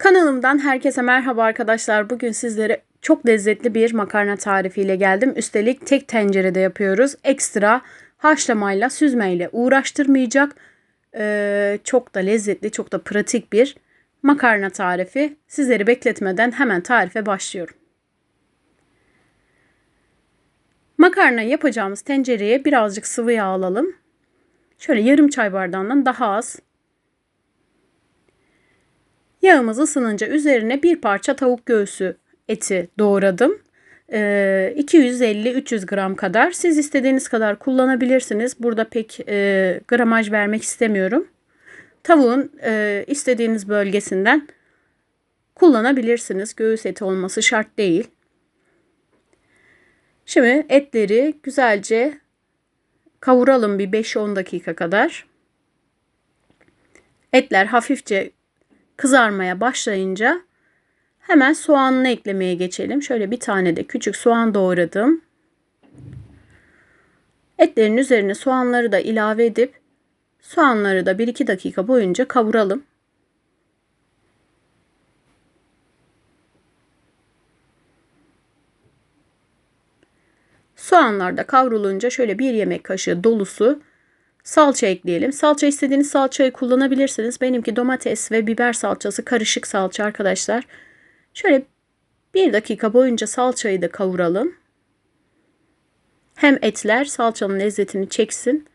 Kanalımdan herkese merhaba arkadaşlar. Bugün sizlere çok lezzetli bir makarna tarifiyle geldim. Üstelik tek tencerede yapıyoruz. Ekstra haşlamayla, süzmeyle uğraştırmayacak. Ee, çok da lezzetli, çok da pratik bir makarna tarifi. Sizleri bekletmeden hemen tarife başlıyorum. Makarna yapacağımız tencereye birazcık sıvı yağ alalım. Şöyle yarım çay bardağından daha az Yağımız ısınınca üzerine bir parça tavuk göğsü eti doğradım. 250-300 ee, gram kadar. Siz istediğiniz kadar kullanabilirsiniz. Burada pek e, gramaj vermek istemiyorum. Tavuğun e, istediğiniz bölgesinden kullanabilirsiniz. Göğüs eti olması şart değil. Şimdi etleri güzelce kavuralım bir 5-10 dakika kadar. Etler hafifçe kızarmaya başlayınca hemen soğanını eklemeye geçelim. Şöyle bir tane de küçük soğan doğradım. Etlerin üzerine soğanları da ilave edip soğanları da 1-2 dakika boyunca kavuralım. Soğanlar da kavrulunca şöyle bir yemek kaşığı dolusu Salça ekleyelim. Salça istediğiniz salçayı kullanabilirsiniz. Benimki domates ve biber salçası karışık salça arkadaşlar. Şöyle bir dakika boyunca salçayı da kavuralım. Hem etler salçanın lezzetini çeksin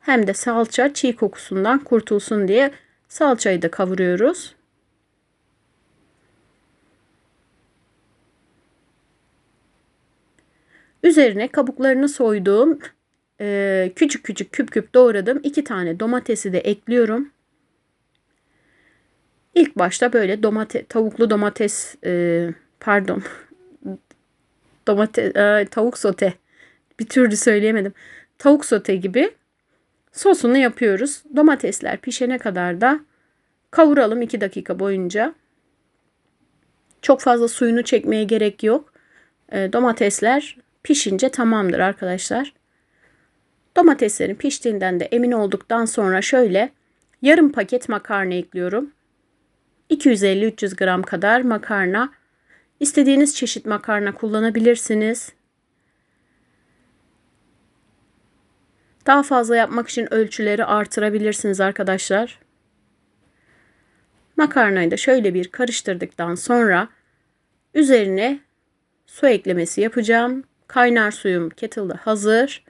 hem de salça çiğ kokusundan kurtulsun diye salçayı da kavuruyoruz. Üzerine kabuklarını soyduğum e, küçük küçük küp küp doğradım. iki tane domatesi de ekliyorum. İlk başta böyle domate, tavuklu domates e, pardon domates e, tavuk sote bir türlü söyleyemedim. Tavuk sote gibi sosunu yapıyoruz. Domatesler pişene kadar da kavuralım 2 dakika boyunca. Çok fazla suyunu çekmeye gerek yok. E, domatesler pişince tamamdır arkadaşlar. Domateslerin piştiğinden de emin olduktan sonra şöyle yarım paket makarna ekliyorum. 250-300 gram kadar makarna. İstediğiniz çeşit makarna kullanabilirsiniz. Daha fazla yapmak için ölçüleri artırabilirsiniz arkadaşlar. Makarnayı da şöyle bir karıştırdıktan sonra üzerine su eklemesi yapacağım. Kaynar suyum kettle'da hazır.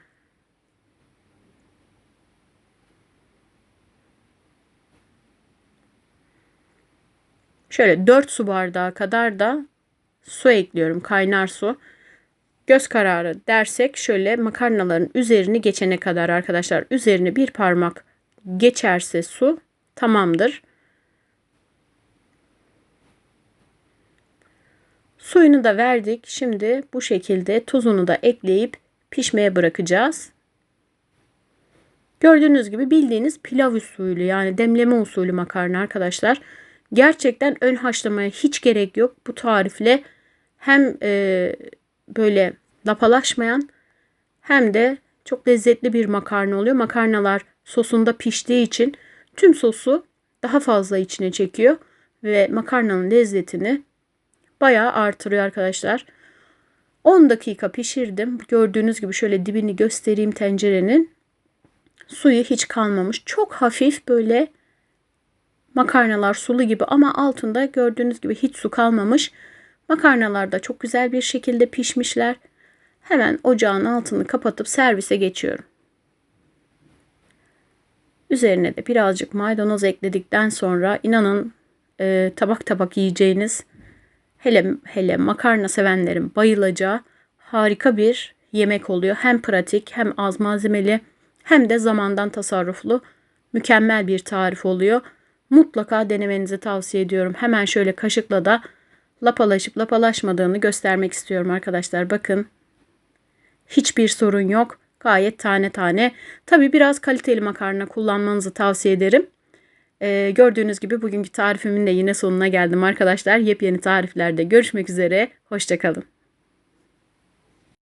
Şöyle 4 su bardağı kadar da su ekliyorum. Kaynar su. Göz kararı dersek şöyle makarnaların üzerini geçene kadar arkadaşlar üzerine bir parmak geçerse su tamamdır. Suyunu da verdik. Şimdi bu şekilde tuzunu da ekleyip pişmeye bırakacağız. Gördüğünüz gibi bildiğiniz pilav usulü yani demleme usulü makarna arkadaşlar. Gerçekten ön haşlamaya hiç gerek yok. Bu tarifle hem e, böyle lapalaşmayan hem de çok lezzetli bir makarna oluyor. Makarnalar sosunda piştiği için tüm sosu daha fazla içine çekiyor ve makarnanın lezzetini bayağı artırıyor arkadaşlar. 10 dakika pişirdim. Gördüğünüz gibi şöyle dibini göstereyim tencerenin. Suyu hiç kalmamış. Çok hafif böyle Makarnalar sulu gibi ama altında gördüğünüz gibi hiç su kalmamış. Makarnalar da çok güzel bir şekilde pişmişler. Hemen ocağın altını kapatıp servise geçiyorum. Üzerine de birazcık maydanoz ekledikten sonra inanın e, tabak tabak yiyeceğiniz hele hele makarna sevenlerin bayılacağı harika bir yemek oluyor. Hem pratik hem az malzemeli hem de zamandan tasarruflu mükemmel bir tarif oluyor mutlaka denemenizi tavsiye ediyorum. Hemen şöyle kaşıkla da lapalaşıp lapalaşmadığını göstermek istiyorum arkadaşlar. Bakın hiçbir sorun yok. Gayet tane tane. Tabi biraz kaliteli makarna kullanmanızı tavsiye ederim. Ee, gördüğünüz gibi bugünkü tarifimin de yine sonuna geldim arkadaşlar. Yepyeni tariflerde görüşmek üzere. Hoşçakalın.